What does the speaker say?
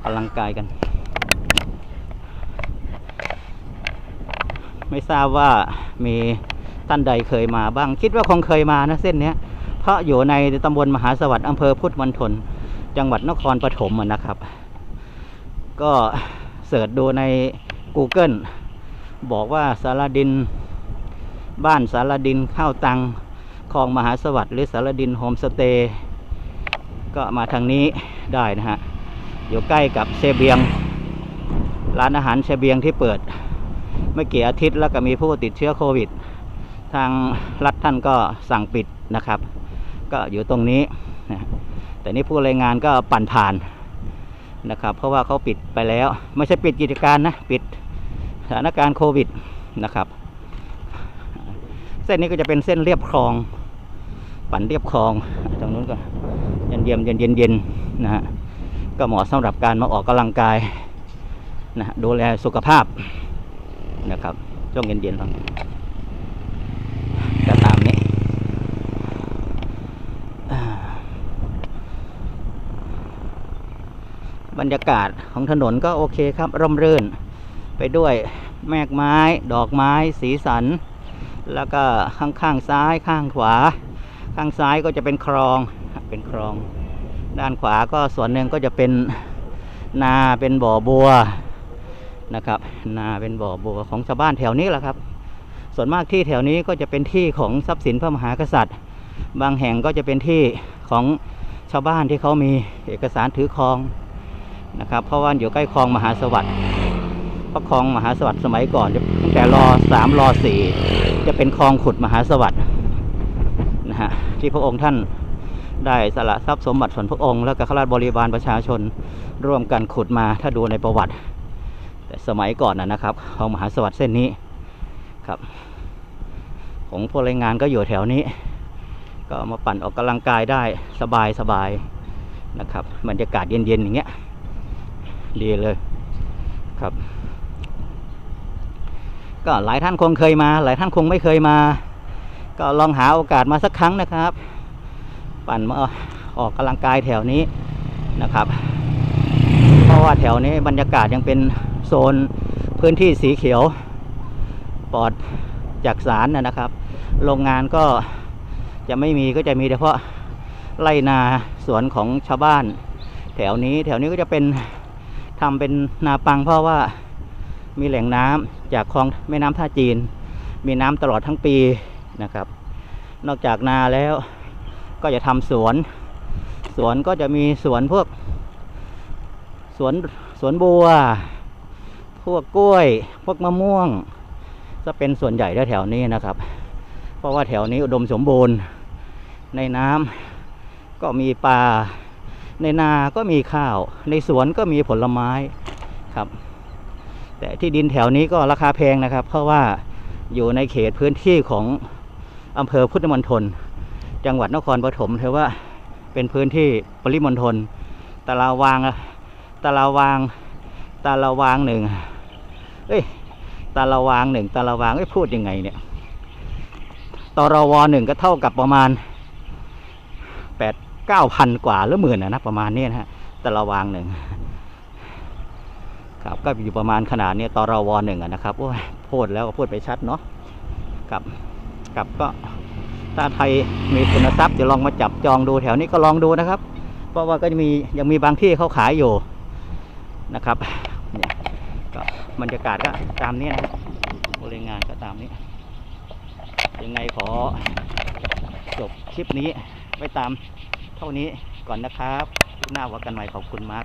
อกกำลังกายกัน ไม่ทราบว่ามีท่านใดเคยมาบ้าง คิดว่าคงเคยมานะเส้นเนี้ยเพราะอยู่ในตำบลมหาสวัสดิ์อำเภอพุทธมณฑลจังหวัดนครปฐมนะครับ ก็เสิร์ชดูใน Google บอกว่าสารดิน บ้านสารดินข้าวตังคลองมหาสวัสดิ์หรือสารดินโฮมสเตย์ก็มาทางนี้ได้นะฮะ อยู่ใกล้กับเซเบียง ร้านอาหารเซเบียงที่เปิดไม่กี่อาทิตย์แล้วก็มีผู้ติดเชื้อโควิด ทางรัฐท่านก็สั่งปิดนะครับ ก็อยู่ตรงนี้นะแต่นี่ผู้รายงานก็ปั่นผ่านนะครับ เพราะว่าเขาปิดไปแล้ว ไม่ใช่ปิดกิจการนะปิดสถานการณ์โควิดนะครับ เส้นนี้ก็จะเป็นเส้นเรียบคลอง ปั่นเรียบคลองตรงนู้นก็เย็นเย็นเย็นเย็นเย็นนะฮะ ก็เหมาะสำหรับการมาออกกำลังกายนะฮะดูแลสุขภาพนะครับช่วงเย็นๆตรงนี้ก็ตามนี้บรรยากาศของถนนก็โอเคครับ ร่มรื่นไปด้วยแมกไม้ ดอกไม้ สีสัน แล้วก็ข้างๆซ้ายข้างขวา ข้างซ้ายก็จะเป็นคลองเป็นคลอง ด้านขวาก็ส่วนหนึ่งก็จะเป็นนาเป็นบ่อบัวนะครับ นาเป็นบ่อบัวของชาวบ้านแถวนี้แหละครับ ส่วนมากที่แถวนี้ก็จะเป็นที่ของทรัพย์สินพระมหากษัตริย์ บางแห่งก็จะเป็นที่ของชาวบ้านที่เขามีเอกสารถือครองนะครับ เพราะว่าอยู่ใกล้คลองมหาสวัสดิ์เพราะคลองมหาสวัสดิ์สมัยก่อนตั้งแต่รอสามรอสี่จะเป็นคลองขุดมหาสวัสดิ์นะฮะที่พระองค์ท่าน ได้สละทรัพย์สมบัติส่วนพระองค์ แล้วก็ข้าราชบริบาลประชาชนร่วมกันขุดมาถ้าดูในประวัติ แต่สมัยก่อนนะครับของมหาสวัสดิ์เส้นนี้ครับของพลแรงงานก็อยู่แถวนี้ ก็มาปั่นออกกำลังกายได้สบายสบายนะครับบรรยากาศเย็นๆอย่างเงี้ยดีเลยครับ ก็หลายท่านคงเคยมา หลายท่านคงไม่เคยมา ก็ลองหาโอกาสมาสักครั้งนะครับ ปั่นมาออกกำลังกายแถวนี้นะครับ เพราะว่าแถวนี้บรรยากาศยังเป็นโซนพื้นที่สีเขียวปลอดจากสารนะครับ โรงงานก็จะไม่มีก็จะมีเฉพาะไรนาสวนของชาวบ้าน แถวนี้แถวนี้ก็จะเป็นทำเป็นนาปังเพราะว่ามีแหล่งน้ำจากคลองแม่น้ำท่าจีน มีน้ำตลอดทั้งปีนะครับ นอกจากนาแล้ว ก็จะทำสวน สวนก็จะมีสวนพวก สวนสวนบัว พวกกล้วย พวกมะม่วง จะเป็นส่วนใหญ่แถวนี้นะครับ เพราะว่าแถวนี้อุดมสมบูรณ์ ในน้ำก็มีปลา ในนาก็มีข้าว ในสวนก็มีผลไม้ครับ แต่ที่ดินแถวนี้ก็ราคาแพงนะครับ เพราะว่าอยู่ในเขตพื้นที่ของอำเภอพุทธมณฑล จังหวัดนครปฐมถือว่าเป็นพื้นที่ปริมณฑลตาราวางอะตาราวางตาราวางหนึ่งเอ้ยตาราวางหนึ่งตาราวางเอ้ยพูดยังไงเนี่ยตรวหนึ่งก็เท่ากับประมาณแปดเก้าพันกว่าหรือหมื่นนะนะประมาณนี้นะฮะตาราวางหนึ่งครับก็อยู่ประมาณขนาดนี้ตรวหนึ่งอะนะครับโอ้ยพูดแล้วก็พูดไปชัดเนาะครับกับก็ ถ้าใครมีทุนทรัพย์จะลองมาจับจองดูแถวนี้ก็ลองดูนะครับ เพราะว่าก็จะมียังมีบางที่เขาขายอยู่นะครับเนี่ยก็บรรยากาศก็ตามนี้นะครับบริงานก็ตามนี้ ยังไงขอจบคลิปนี้ไว้ตามเท่านี้ก่อนนะครับ หน้าว่ากันใหม่ขอบคุณมาก